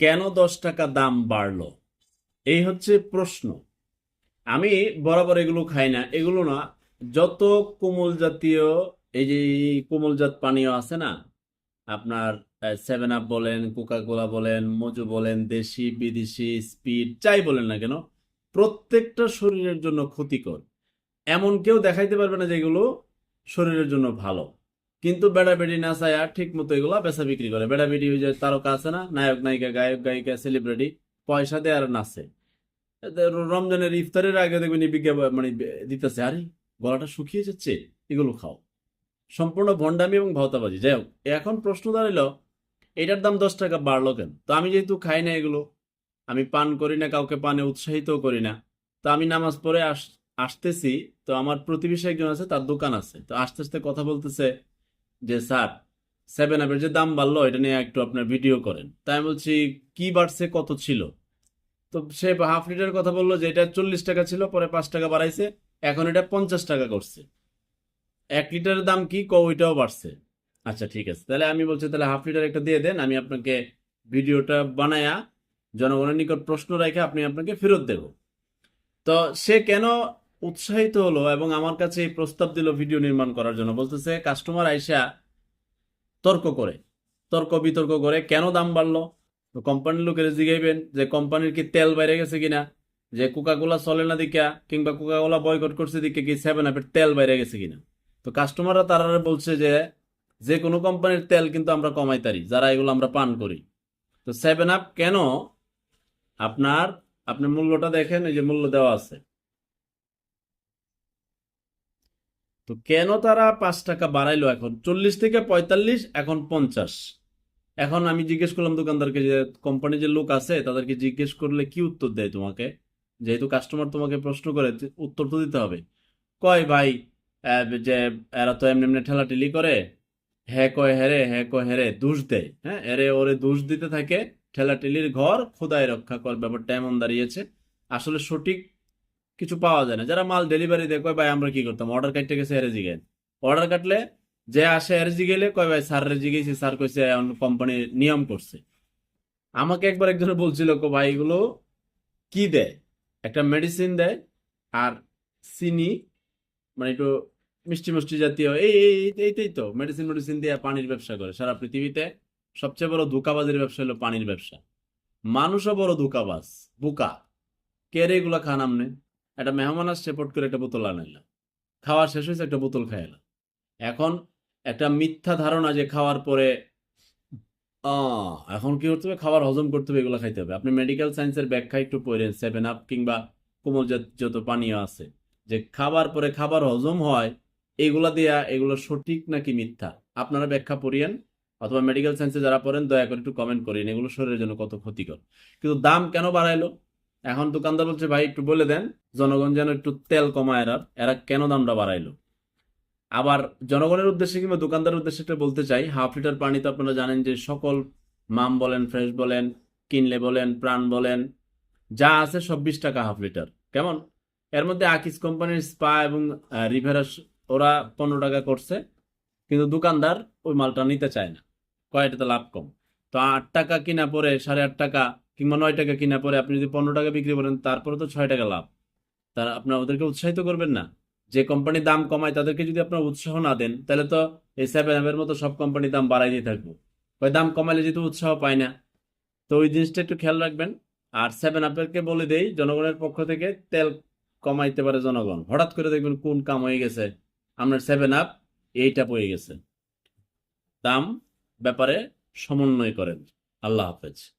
কেন দশ টাকা দাম বাড়ল? এই হচ্ছে প্রশ্ন। আমি বরাবর এগুলো খাই না। এগুলো না, যত কোমল জাতীয়, এই যে কোমলজাত পানীয় আছে না, আপনার সেভেন আপ বলেন কোকা কোলা বলেন মজু বলেন, দেশি, বিদেশি স্পিড যাই বলেন না কেন, প্রত্যেকটা শরীরের জন্য ক্ষতিকর। এমন কেউ দেখাইতে পারবে না যেগুলো শরীরের জন্য ভালো। কিন্তু বেড়া বেড়ি নাচায়া ঠিক মতো এগুলো বেচা বিক্রি করে। বেড়া বেড়ি হয়ে যায় তারকা আছে না, নায়ক, নায়িকা, গায়ক, গায়িকা সেলিব্রিটি পয়সা দেয় আর নাচে। রমজানের ইফতারের আগে দেখবেন বিজ্ঞাপন মানে দিতেছে, আরে, গলাটা শুকিয়ে যাচ্ছে, এগুলো খাও। সম্পূর্ণ ভণ্ডামি এবং ভাওতাবাজি। যাই হোক, এখন প্রশ্ন দাঁড়াল এটার দাম দশ টাকা বাড়লো কেন? তো আমি যেহেতু খাই না এগুলো, আমি পান করি না, কাউকে পানে উৎসাহিতও করি না। তো আমি নামাজ পড়ে আস আসতেছি, তো আমার প্রতিবেশী একজন আছে, তার দোকান আছে। তো আস্তে আস্তে কথা বলতেছে যে, স্যার সেভেন আপের যে দাম বাড়লো, এটা নিয়ে একটু আপনার ভিডিও করেন। তাই আমি বলছি, কি বাড়ছে, কত ছিল? তো সে হাফ লিটার কথা বলল যে, এটা চল্লিশ টাকা ছিল, পরে পাঁচ টাকা বাড়াইছে, এখন এটা পঞ্চাশ টাকা করছে। এক লিটারের দাম কি? ক, ওইটাও বাড়ছে। আচ্ছা ঠিক আছে। তাহলে আমি বলছি, তাহলে হাফ লিটার একটা দিয়ে দেন, আমি আপনাকে ভিডিওটা বানায়া জনগণের নিকট প্রশ্ন রেখে, আপনি আপনাকে ফেরত দেব। তো সে কেন উৎসাহিত হলো এবং আমার কাছে এই প্রস্তাব দিল ভিডিও নির্মাণ করার জন্য। বলতেছে, কাস্টমার আইসা তর্ক করে, তর্ক বিতর্ক করে কেন দাম বাড়লো? কোম্পানির লোকের জিগাইবেন যে কোম্পানির কি তেল বাইরে গেছে কিনা, যে কোকা কোলা চলে না দিকা, কিংবা কোকা কোলা বয়কট করছে দিকে কি সেভেন আপের তেল বাইরে গেছে কিনা? তো কাস্টমাররা তারা বলছে যে যে কোনো কোম্পানির তেল কিন্তু আমরা কমাই তারি যারা এগুলো আমরা পান করি। তো সেভেন আপ কেন? আপনার, আপনি মূল্যটা দেখেন, এই যে মূল্য দেওয়া আছে। তো কেন তারা পাঁচ টাকা বাড়াইলো এখন? চল্লিশ থেকে পঁয়তাল্লিশ, এখন পঞ্চাশ। এখন আমি জিজ্ঞেস করলাম দোকানদারকে যে কোম্পানি যে লোক আছে, তাদেরকে জিজ্ঞেস করলে কি উত্তর দেয় তোমাকে? যেহেতু কাস্টমার তোমাকে প্রশ্ন করে উত্তর তো দিতে হবে। কয় ভাই যে, এরা তো এমনি এমনি ঠেলাঠেলি করে। হ্যাঁ কয় হেরে হ্যাঁ কয় হেরে দোষ দেয়। হ্যাঁ এরে ওরে দোষ দিতে থাকে। ঠেলাঠেলির ঘর খোদাই রক্ষা কর, ব্যাপারটা এমন দাঁড়িয়েছে। আসলে সঠিক কিছু পাওয়া যায় না। যারা মাল ডেলিভারি দেয়, কয়, ভাই, আমরা কি করতাম? অর্ডার কাটতে গেছে হেরে জিগেন অর্ডার কাটলে যে আসে হেরে জিগেলে কয়, ভাই স্যার জিগেছি স্যার কইছে কোম্পানি নিয়ম করছে। আমাকে একবার একজনে বলছিল, কো, ভাই, এগুলো কি দেয়? একটা মেডিসিন দেয়, আর চিনি মানে একটু মিষ্টি মিষ্টি জাতীয়, এই- এইটাই তো মেডিসিন মেডিসিন দিয়ে পানির ব্যবসা করে। সারা পৃথিবীতে সবচেয়ে বড় ধোকাবাজের ব্যবসা হলো পানির ব্যবসা। মানুষও বড় ধোকাবাজ, বোকা। কে রে এগুলা খান আমনে একটা মেহমান আসছে, পট করে একটা বোতল আনাইলাম খাওয়া শেষ হয়েছে, একটা বোতল খাইলাম এখন একটা মিথ্যা ধারণা যে খাওয়ার পরে এখন কি করতে হবে? খাবার হজম করতে হবে, এগুলো খাইতে হবে। আপনি মেডিকেল সায়েন্সের ব্যাখ্যা একটু পড়েন সেভেন আপ কিংবা কোমল যত পানীয় আছে, যে খাবার পরে খাবার হজম হয়, এগুলা দিয়া এগুলো সঠিক নাকি মিথ্যা? আপনারা ব্যাখ্যা পড়িয়েন, অথবা মেডিকেল সায়েন্সে যারা পড়েন, দয়া করে একটু কমেন্ট করেন এগুলো শরীরের জন্য কত ক্ষতিকর। কিন্তু দাম কেন বাড়াইলো? এখন দোকানদার বলছে, ভাই, একটু বলে দেন, জনগণ যেন একটু তেল কমায় এরা এরা কেন দামটা বাড়াইলো? আবার জনগণের উদ্দেশ্যে কিংবা দোকানদারের উদ্দেশ্যে একটা বলতে চাই, হাফ লিটার পানি তো আপনারা জানেন যে সকল মাম বলেন, ফ্রেশ বলেন, কিনলে বলেন, প্রাণ বলেন, যা আছে সব বিশ টাকা হাফ লিটার। কেমন? এর মধ্যে আকিস কোম্পানির স্পা এবং রিভেরা ওরা পনেরো টাকা করছে, কিন্তু দোকানদার ওই মালটা নিতে চায় না। কয়টাতে লাভ কম। তো আট টাকা কিনা পরে সাড়ে আট টাকা কিংবা নয় টাকা কিনা পরে আপনি যদি পনেরো টাকা বিক্রি করেন, তারপরে তো ছয় টাকা লাভ। তারা আপনার ওদেরকে উৎসাহিত করবেন না। যে কোম্পানি দাম কমায়, তাদেরকে যদি আপনার উৎসাহ না দেন, তাহলে তো এই সেভেন এর মতো সব কোম্পানি দাম বাড়াই দিয়ে থাকব। ওই দাম কমালে যেহেতু উৎসাহ পায় না। তো ওই জিনিসটা একটু খেয়াল রাখবেন। আর সেভেন আপেরকে বলে দেই, জনগণের পক্ষ থেকে তেল কমাইতে পারে জনগণ। হঠাৎ করে দেখবেন কোন কাম হয়ে গেছে। আপনার সেভেন আপ এইটা পড়ে গেছে। দাম ব্যাপারে সমন্বয় করেন। আল্লাহ হাফেজ।